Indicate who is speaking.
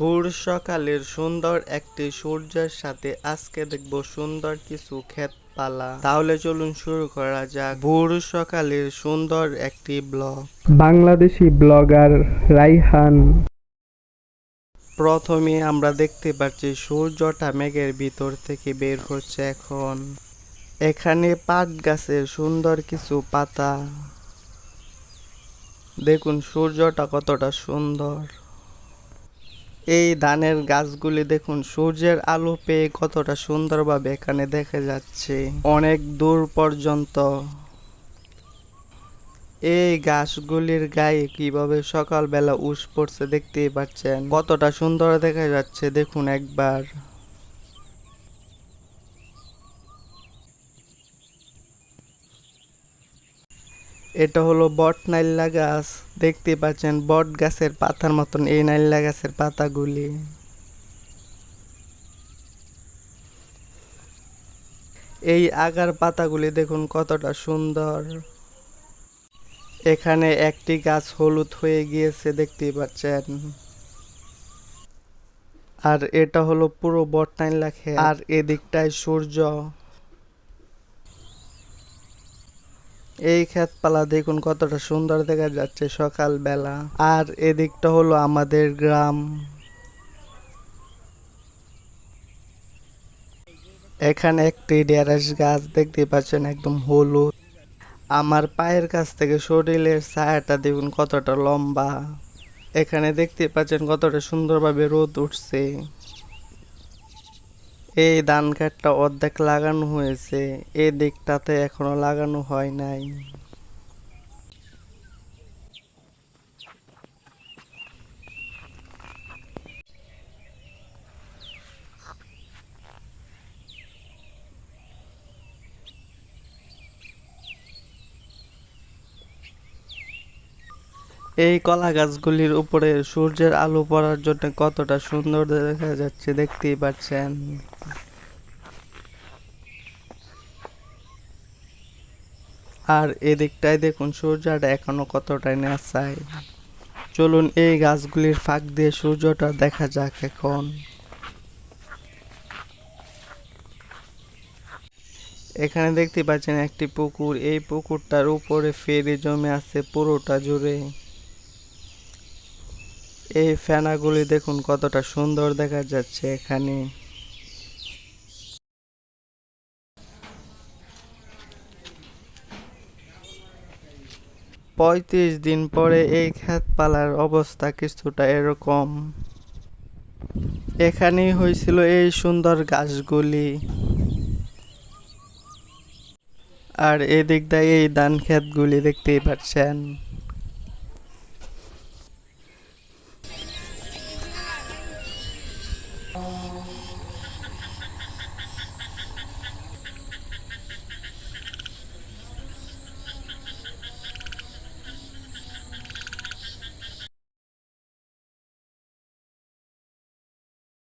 Speaker 1: ভোর সকালের সুন্দর একটি সূর্যের সাথে আজকে দেখব সুন্দর কিছু ক্ষেতপালা। তাহলে চলুন শুরু করা যাক। ভোর সকালের সুন্দর একটি ব্লগ।
Speaker 2: বাংলাদেশি ব্লগার রাইহান।
Speaker 1: প্রথমে আমরা দেখতে পাচ্ছি সূর্যটা মেঘের ভিতর থেকে বের হচ্ছে এখন। এখানে পাট গাছের সুন্দর কিছু পাতা। দেখুন সূর্যটা কতটা সুন্দর। এই ধানের গাছগুলি দেখুন, সূর্যের আলো পেয়ে কতটা সুন্দরভাবে এখানে দেখা যাচ্ছে। অনেক দূর পর্যন্ত। এই গাছগুলির গায়ে কীভাবে সকালবেলা উস পড়ছে দেখতেই পাচ্ছেন। কতটা সুন্দর দেখা যাচ্ছে, দেখুন একবার। এটা হলো বট নাইল্লা গাছ। দেখতে পাচ্ছেন, বট গাছের পাতার মতন এই নাইল্লা গাছের পাতাগুলি। এই আগার পাতাগুলি দেখুন কতটা সুন্দর। এখানে একটি গাছ হলুদ হয়ে গিয়েছে, দেখতেই পাচ্ছেন। আর এটা হলো পুরো বটনাইল লাখে আর এদিকটায় সূর্য। এই ক্ষেতপালা দেখুন কতটা সুন্দর দেখা যাচ্ছে সকালবেলা। আর এদিকটা হলো আমাদের গ্রাম। এখানে একটি ঢেঁড়স গাছ দেখতে পাচ্ছেন একদম হলুদ। আমার পায়ের কাছ থেকে শরীরের ছায়াটা দেখুন কতটা লম্বা। এখানে দেখতে পাচ্ছেন কতটা সুন্দরভাবে রোদ উঠছে। এই ধান কাঠটা অর্ধেক লাগানো হয়েছে এই দিকটাতে এখনও লাগানো হয় নাই। এই কলা গাছগুলির উপরে সূর্যের আলো পড়ার জন্য কতটা সুন্দর দেখা যাচ্ছে দেখতেই পাচ্ছেন। আর এদিকটায় দেখুন সূর্যটা এখনও কতটা নেচায় চলুন এই গাছগুলির ফাঁক দিয়ে সূর্যটা দেখা যাক এখন। এখানে দেখতে পাচ্ছেন একটি পুকুর। এই পুকুরটার উপরে ফেরি জমে আছে পুরোটা জুড়ে। এই ফেনাগুলি দেখুন কতটা সুন্দর দেখা যাচ্ছে এখানে। পঁয়ত্রিশ দিন পরে এই ক্ষেতপালার অবস্থা কিছুটা এরকম। এখানেই হয়েছিল এই সুন্দর গাছগুলি। আর এদিক দিয়ে এই ধান খেতগুলি দেখতেই পাচ্ছেন।